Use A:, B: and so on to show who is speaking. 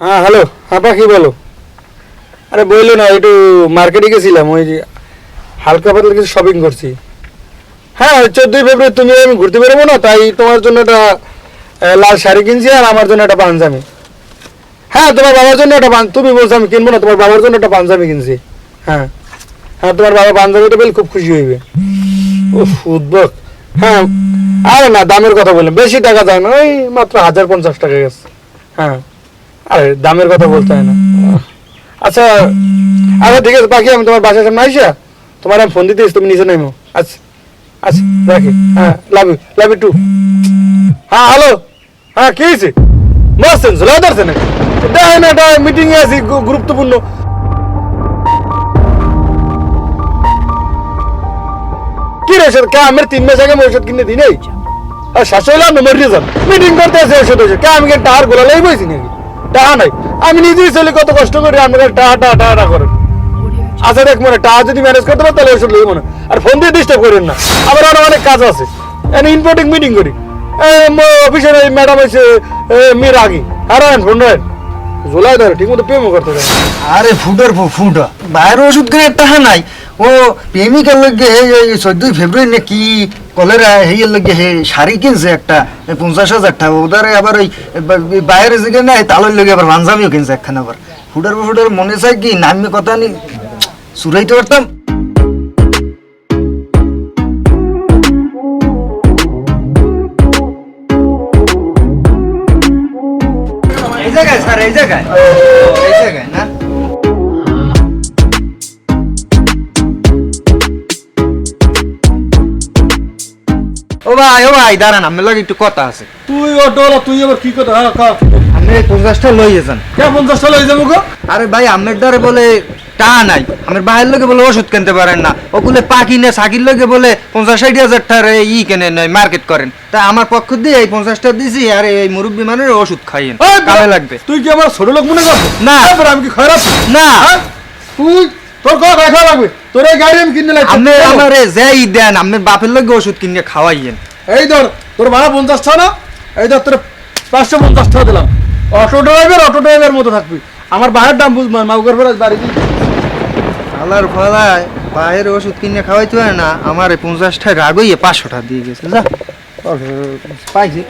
A: হ্যাঁ হ্যালো। হ্যাঁ পাখি বলো? আরে বলল না, একটু মার্কেটে গেছিলাম, ওই যে হালকা পাতলা কিছু শপিং করছি। হ্যাঁ চোদ্দোই ফেব্রুয়ারি তুমি আমি ঘুরতে বেরোবো না, তাই তোমার জন্য একটা লাল শাড়ি কিনছি আর আমার জন্য একটা পাঞ্জাবি। হ্যাঁ তোমার বাবার জন্য একটা তুমি বলছো আমি কিনবো না, তোমার বাবার জন্য একটা পাঞ্জাবি কিনছি। হ্যাঁ। হ্যাঁ তোমার বাবা পাঞ্জাবিটা পেলে খুব খুশি হইবে। ও উদ্ভব হ্যাঁ আরে না, দামের কথা বললাম, বেশি টাকা যায় না, ওই মাত্র হাজার পঞ্চাশ টাকা গেছে। হ্যাঁ। আরে, দামের কথা বলতে হয় না। আচ্ছা আচ্ছা ঠিক আছে, পাখি, আমি তোমার বাসার সামনে আইসা, তোমার আমি ফোন দিতেছি, তুমি নিচে নেমো। আচ্ছা আচ্ছা রাখি। হ্যাঁ love you love you too হ্যাঁ হ্যালো হ্যাঁ কি হয়েছে? মস্ত ঝোলা ধরছে নাকি? দেখেন একটা মিটিং এ আছি গুরুত্বপূর্ণ। কি রে কে আমার তিন মাস আগে ওষুধ কিনে দিই নাই? আর শাশু হইলাম না মরিয়ে যান মিটিং করতে আছে ওষুধ ওষুধ কে আমি টাহার গোলা বইছি নাকি? টাহা নাই। আমি নিজেই চলে কত কষ্ট করি আমাকে টাহা টাহা টাহা টাহা করেন আচ্ছা দেখ মনে, টাহা যদি ম্যানেজ করতে পারো, তাহলে ওষুধ লইব না আর ফোন দিয়ে ডিস্টার্ব করেন না। আমার আরও অনেক কাজ আছে। এনে ইম্পর্টিং মিটিং করি। অফিসের ম্যাডাম এসে মেয়ের আগে আর ফোন রাখেন। জোলাই ধরে ঠিক মতো প্রেমও করতে
B: আরে ফুটার ফুটা। বাইরের ওষুধ কিনে টাহা নাই। ও প্রেমিকার লগে এই চোদ্দই ফেব্রুয়ারি না কি কলেরা হেয়ের লগে হে শাড়ি কিনছে একটা পঞ্চাশ হাজার টাকা ওদারে আবার ওই বাইরে যে নাই তালের লগে আবার পাঞ্জাবিও কিনছে একখান আবার। ফুটার ফুটার মনে চাই কি নামে কথা নি সুরাইতে পারতাম। এই জায়গায় স্যার এই জায়গায়। এই জায়গায় না? ও ভাই ও ভাই দাঁড়ান আমার লগে একটু কথা আছে।
A: তুই অটোলা তুই আবার কি কথা? হ্যাঁ কা
B: আপনি পঞ্চাশটা লইয়ে যান।
A: কে পঞ্চাশটা লই যাব গো?
B: আরে ভাই আমের দ্বারে বলে টা নাই। আমার ভাইয়ের লগে বলে ওষুধ কিনতে পারেন না। ওগুলো পাখি না সাকির লগে বলে পঞ্চাশ ষাট হাজার টাকার ই কেনে নয় মার্কেট করেন। তা আমার পক্ষ দিয়ে এই পঞ্চাশটা দিছি আর এই মুরব্বী মানুষ ওষুধ খাইয়েন
A: এই
B: লাগবে।
A: তুই কি আমার ছোট লোক মনে করছ
B: না।
A: আমি কি খারাপ?
B: না।
A: হ্যাঁ? তুই তোর লাগবে। তোর এই গাড়ি আমি কিনে লাগছে।
B: আপনি আমারে যেই দেন আপনার বাপের লগে ওষুধ কিনে খাওয়াইয়েন।
A: এই ধর তোর ভাড়া পঞ্চাশটা না? এই ধর তোর পাঁচশো পঞ্চাশ টাকা দিলাম। অটো ড্রাইভার অটো ড্রাইভার মতো থাকবি। আমার বাহের দাম মাউকার ফেরাজ বাড়ি দিই
B: আলার ফলায় বাইরের ওষুধ কিনে খাওয়াইতে হয় না আমার এই পঞ্চাশটায় রাগইয়ে পাঁচশো টাকা দিয়ে গেছে। যা। পাইছি